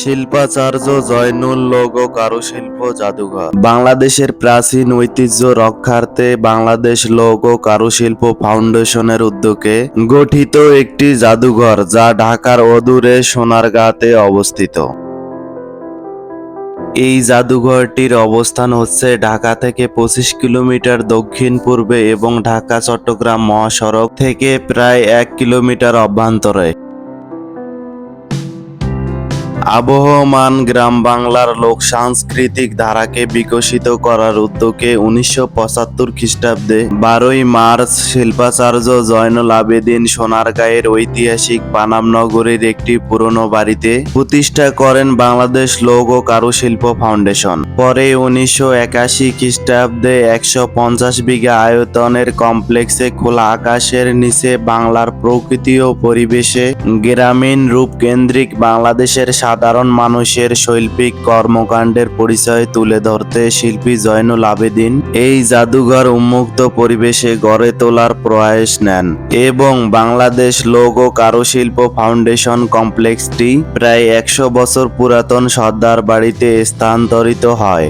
শিল্পাচার্য জয়নুল লোক ও কারুশিল্প জাদুঘর। বাংলাদেশের প্রাচীন ঐতিহ্য রক্ষার্থে বাংলাদেশ লোক ও কারুশিল্প ফাউন্ডেশনের উদ্যোগে গঠিত একটি জাদুঘর, যা ঢাকার অদূরে সোনারগাঁতে অবস্থিত। এই জাদুঘরটির অবস্থান হচ্ছে ঢাকা থেকে পঁচিশ কিলোমিটার দক্ষিণ পূর্বে এবং ঢাকা চট্টগ্রাম মহাসড়ক থেকে প্রায় এক কিলোমিটার অভ্যন্তরে। আবহমান গ্রাম বাংলার লোক সাংস্কৃতিক ধারাকে বিকশিত করার উদ্যোগে উনিশশো পঁচাত্তর খ্রিস্টাব্দে বারোই মার্চ শিল্পাচার্য জয়নুল আবেদিন সোনারগাঁয়ের ঐতিহাসিক পানাম নগরীর একটি পুরনো বাড়িতে প্রতিষ্ঠা করেন বাংলাদেশ লোক ও কারুশিল্প ফাউন্ডেশন। পরে উনিশশো একাশি খ্রিস্টাব্দে একশো পঞ্চাশ বিঘা আয়তনের কমপ্লেক্সে খোলা আকাশের নিচে বাংলার প্রকৃতি ও পরিবেশে গ্রামীণ রূপ কেন্দ্রিক বাংলাদেশের সাধারণ মানুষের শৈল্পিক কর্মকাণ্ডের পরিচয় তুলে ধরতে শিল্পী জয়নুল আবেদিন এই জাদুঘর উন্মুক্ত পরিবেশে গড়ে তোলার প্রয়াস নেন এবং বাংলাদেশ লোক ও কারুশিল্প ফাউন্ডেশন কমপ্লেক্সটি প্রায় একশো বছর পুরাতন সর্দার বাড়িতে স্থানান্তরিত হয়।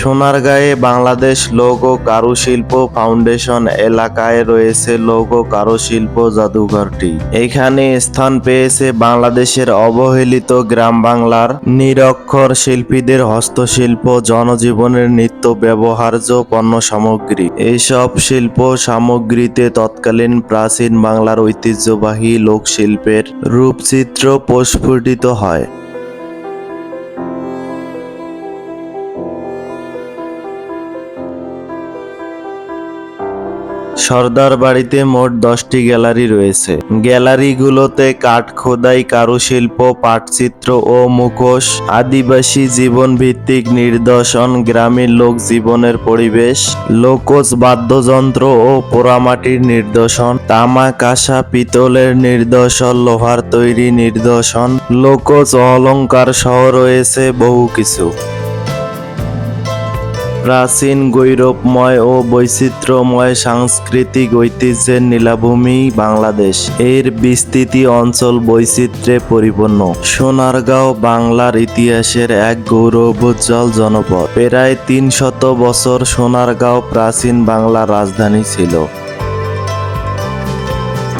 সোনারগাঁয়ে বাংলাদেশ ও কারুশিল্প ফাউন্ডেশন এলাকায় রয়েছে ও কারুশিল্প জাদুঘরটি। এখানে স্থান পেয়েছে বাংলাদেশের অবহেলিত গ্রাম বাংলার নিরক্ষর শিল্পীদের হস্তশিল্প, জনজীবনের নিত্য ব্যবহার্য পণ্য সামগ্রী। এইসব শিল্প সামগ্রীতে তৎকালীন প্রাচীন বাংলার ঐতিহ্যবাহী লোকশিল্পের রূপচিত্র প্রস্ফুটিত হয়। সর্দার বাড়িতে মোট দশটি গ্যালারি রয়েছে। গ্যালারিগুলোতে কাঠ খোদাই কারুশিল্প, পাটচিত্র ও মুখোশ, আদিবাসী জীবন ভিত্তিক নিদর্শন গ্রামীণ লোক জীবনের পরিবেশ, লোকজ বাদ্যযন্ত্র ও পোড়ামাটির নিদর্শন তামা কাঁসা পিতলের নিদর্শন, লোহার তৈরি নিদর্শন, লোকজ অলঙ্কার সহ রয়েছে বহু কিছু। প্রাচীন গৈরবময় ও বৈচিত্র্যময় সাংস্কৃতিক ঐতিহ্যের নীলাভূমি বাংলাদেশ। এর বিস্তৃতি অঞ্চল বৈচিত্র্যে পরিপূর্ণ। সোনারগাঁও বাংলার ইতিহাসের এক গৌরবোজ্জ্বল জনপদ। প্রায় তিন শত বছর সোনারগাঁও প্রাচীন বাংলার রাজধানী ছিল।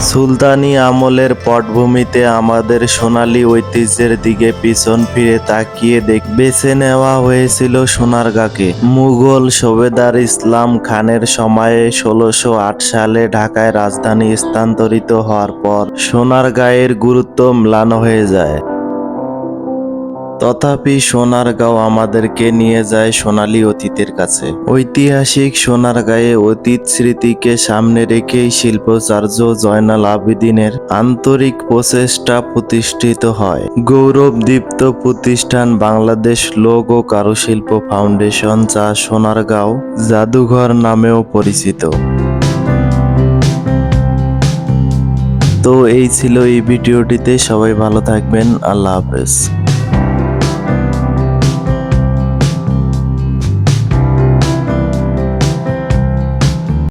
সুলতানি আমলের পটভূমিতে আমাদের সোনালী ঐতিহ্যের দিকে পিছন ফিরে তাকিয়ে দেখ বেছে নেওয়া হয়েছিল সোনারগাঁকে। মুঘল সোবেদার ইসলাম খানের সময়ে ষোলোশো সালে ঢাকায় রাজধানী স্থানান্তরিত হওয়ার পর সোনারগাঁয়ের গুরুত্ব ম্লান হয়ে যায়। তথাপি সোনারগাঁও আমাদেরকে নিয়ে যায় সোনালী অতীতের কাছে। ঐতিহাসিক সোনারগাঁয়ে অতীত স্মৃতিকে সামনে রেখেই শিল্পাচার্য জয়নাল আবেদিনের আন্তরিক প্রচেষ্টা প্রতিষ্ঠিত হয়। গৌরবদীপ্ত প্রতিষ্ঠান বাংলাদেশ লোক ও কারুশিল্প ফাউন্ডেশন যা সোনারগাঁও জাদুঘর নামেও পরিচিত। তো এই ছিল এই ভিডিওটিতে। সবাই ভালো থাকবেন। আল্লাহ হাফেজ।